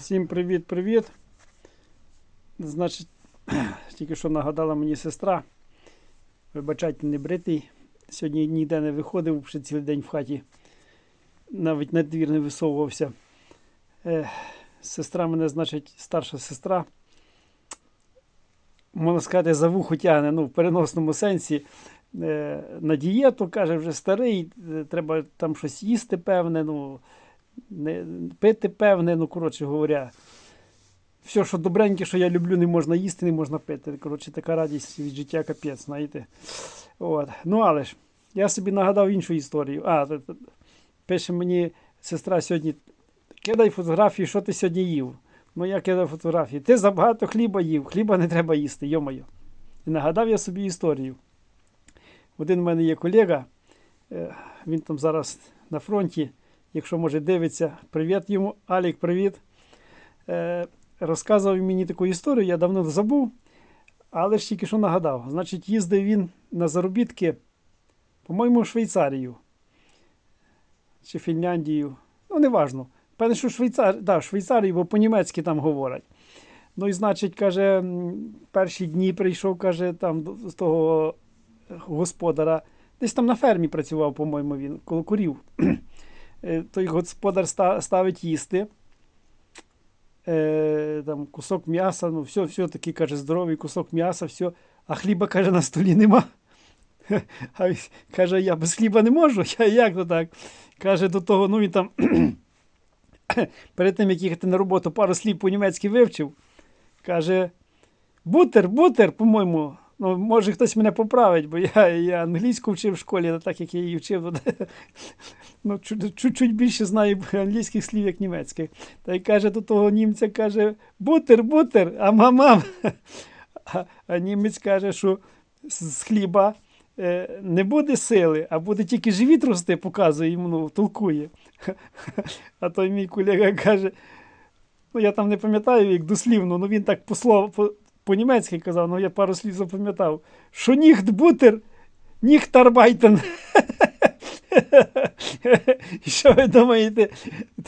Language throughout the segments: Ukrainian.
Всім привіт-привіт. Значить, тільки що нагадала мені сестра. Вибачайте, не бритий. Сьогодні ніде не виходив, ще цілий день в хаті. Навіть на двір не висовувався. Е, сестра мене, значить, старша сестра. Можна сказати, за вухо тягне, ну, в переносному сенсі. Е, на дієту, каже, вже старий, е, треба там щось їсти певне, ну, не, пити певне, ну, коротше говоря. Все, що добреньке, що я люблю, не можна їсти, не можна пити. Коротше, така радість від життя капець, знаєте. От. Ну, але ж, я собі нагадав іншу історію. А, пише мені сестра сьогодні, кидай фотографії, що ти сьогодні їв. Ну, я кидав фотографії. Ти забагато хліба їв, хліба не треба їсти, йомаю. І нагадав я собі історію. Один в мене є колега, е, він там зараз на фронті, якщо може дивиться, привіт йому, Алік, привіт. Е, Розказував мені таку історію, я давно забув, але ж тільки що нагадав. Значить, їздив він на заробітки, по-моєму, в Швейцарію чи Фінляндію. Ну, неважно. Певне, що Швейцар... да, Швейцарію, бо по-німецьки там говорять. Ну і значить, каже, перші дні прийшов, каже, там з того господара. Десь там на фермі працював, по-моєму, він, коло курів. Е, Той господар ставить їсти. Е, там кусок м'яса, ну все, все такий, каже, здоровий кусок м'яса, все. А хліба, каже, на столі нема. А він каже, я без хліба не можу. Я як то так? Каже, до того, ну він там перед тим, як їхати на роботу, пару слів по-німецьки вивчив. Каже, бутер, бутер, по-моєму. Ну, може, хтось мене поправить, бо я, я англійську вчив в школі, так як я її вчив, ну, чуть-чуть більше знаю англійських слів, як німецьких. Та й каже до того німця, каже, бутер, бутер, а мамам. А, німець каже, що з з хліба е, не буде сили, а буде тільки живіт рости, показує йому, ну, толкує. А той мій колега каже, ну я там не пам'ятаю, як дослівно, ну він так по слову, по, по-німецьки казав, ну я пару слів запам'ятав. Що ніхт бутер, ніхт арбайтен. Що ви думаєте,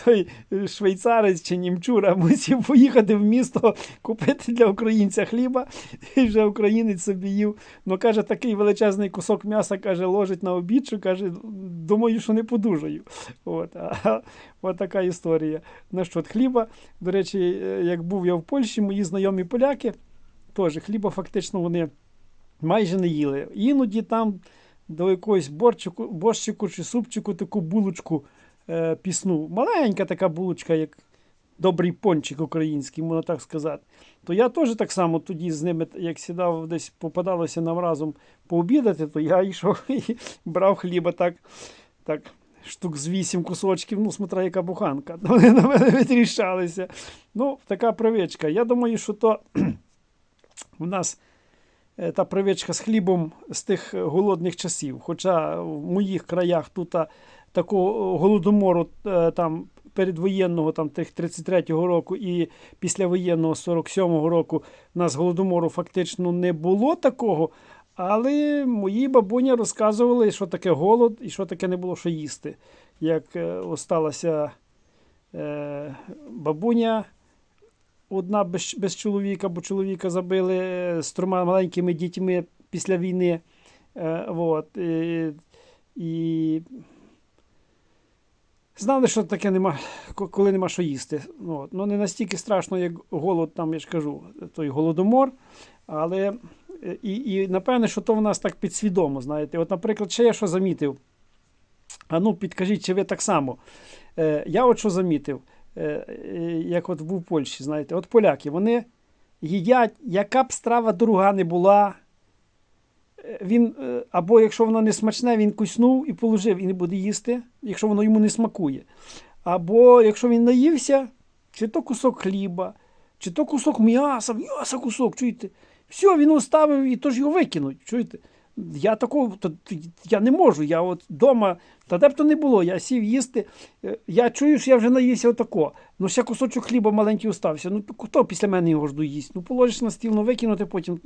той швейцарець чи німчура мусив поїхати в місто купити для українця хліба, і вже українець собі їв. Ну, каже, такий величезний кусок м'яса каже, ложить на обід, що каже, думаю, що не подужаю. От, а, от така історія. Насчет хліба. До речі, е, як був я в Польщі, мої знайомі поляки теж хліба фактично вони майже не їли. Іноді там до якогось борчику, борщику чи супчику таку булочку е, пісну. Маленька така булочка, як добрий пончик український, можна так сказати. То я теж так само тоді з ними, як сідав, десь попадалося нам разом пообідати, то я йшов і брав хліба так, так штук з вісім кусочків, ну, смотря яка буханка. Вони на мене відрішалися. Ну, така привичка. Я думаю, що то у нас е, та привичка з хлібом з тих е, голодних часів. Хоча в моїх краях тут такого голодомору е, там передвоєнного там 33-го року і післявоєнного 47-го року у нас голодомору фактично не було такого. Але мої бабуні розказували, що таке голод і що таке не було що їсти. Як е, осталася е, бабуня одна без, без чоловіка, бо чоловіка забили е, з трьома маленькими дітьми після війни. Е, вот, і, і знали, що таке нема, коли нема що їсти. От. Ну, не настільки страшно, як голод, там, я ж кажу, той голодомор. Але е, і, і напевне, що то в нас так підсвідомо, знаєте. От, наприклад, ще я що замітив. А ну, підкажіть, чи ви так само. Е, я от що замітив, е, е, як от в Польщі, знаєте, от поляки, вони їдять, яка б страва друга не була. е, Він, е, або якщо воно не смачне, він куснув і положив і не буде їсти, якщо воно йому не смакує. Або якщо він наївся, чи то кусок хліба, чи то кусок м'яса, м'яса кусок, чуєте? Все, він оставив і то ж його викинуть. Чуєте? Я такого, то, я не можу. Я от вдома, та де б то не було, я сів їсти. е, Я чую, що я вже наївся отако. Ну, ще кусочок хліба маленький остався. Ну, хто після мене його ж доїсть? Ну, положиш на стіл, ну викинути потім.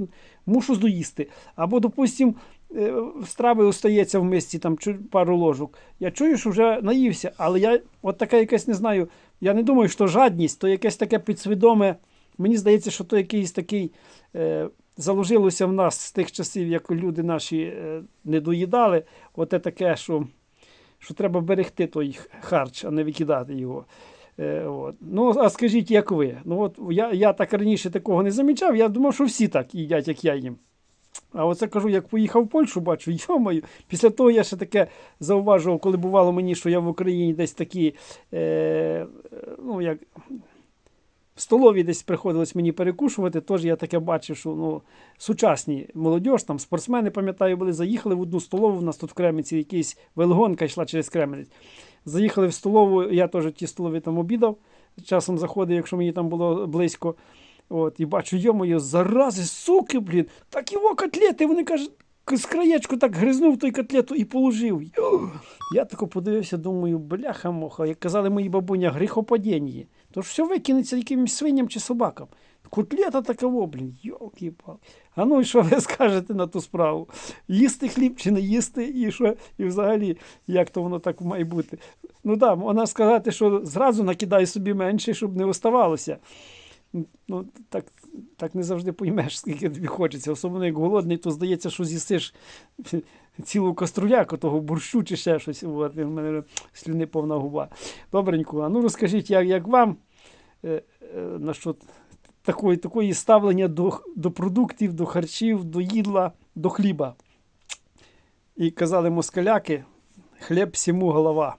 Мушу доїсти. Або, допустим, е, страви остається в мисці там пару ложок. Я чую, що вже наївся, але я от така якась, не знаю, я не думаю, що жадність, то якесь таке підсвідоме. Мені здається, що то якийсь такий е, заложилося в нас з тих часів, як люди наші е, не доїдали. Оте таке, що, що треба берегти той харч, а не викидати його. Е, от. Ну, а скажіть, як ви? Ну, от я, я так раніше такого не замічав, я думав, що всі так їдять, як я їм. А оце кажу, як поїхав в Польщу, бачу, йомаю. Після того я ще таке зауважував, коли бувало мені, що я в Україні десь такі, е, ну, як в столові десь приходилось мені перекушувати, теж я таке бачив, що ну, сучасні молодіж, там спортсмени, пам'ятаю, були, заїхали в одну столову, у нас тут в Кременці якийсь велгонка йшла через Кременець. Заїхали в столову, я теж ті столові там обідав, часом заходив, якщо мені там було близько. От, і бачу, йомою, зарази, суки, блін, так його котлети, вони кажуть, з краєчку так гризнув той котлету і положив. Я тако подивився, думаю, бляха-моха, як казали мої бабуня, гріхопадіння. Тож все викинеться якимось свиням чи собакам. Котлета такого, блін, йолки палки А ну і що ви скажете на ту справу? Їсти хліб чи не їсти, і що, і взагалі, як то воно так має бути? Ну так, вона сказати, що зразу накидай собі менше, щоб не оставалося. Ну, так, так не завжди поймеш, скільки тобі хочеться. Особливо як голодний, то здається, що з'їсиш цілу каструляку того борщу чи ще щось. От, в мене слюни повна губа. Добренько, а ну розкажіть, як, як вам насчет такої, такої ставлення до, до продуктів, до харчів, до їдла, до хліба. І казали москаляки, хліб всьому голова.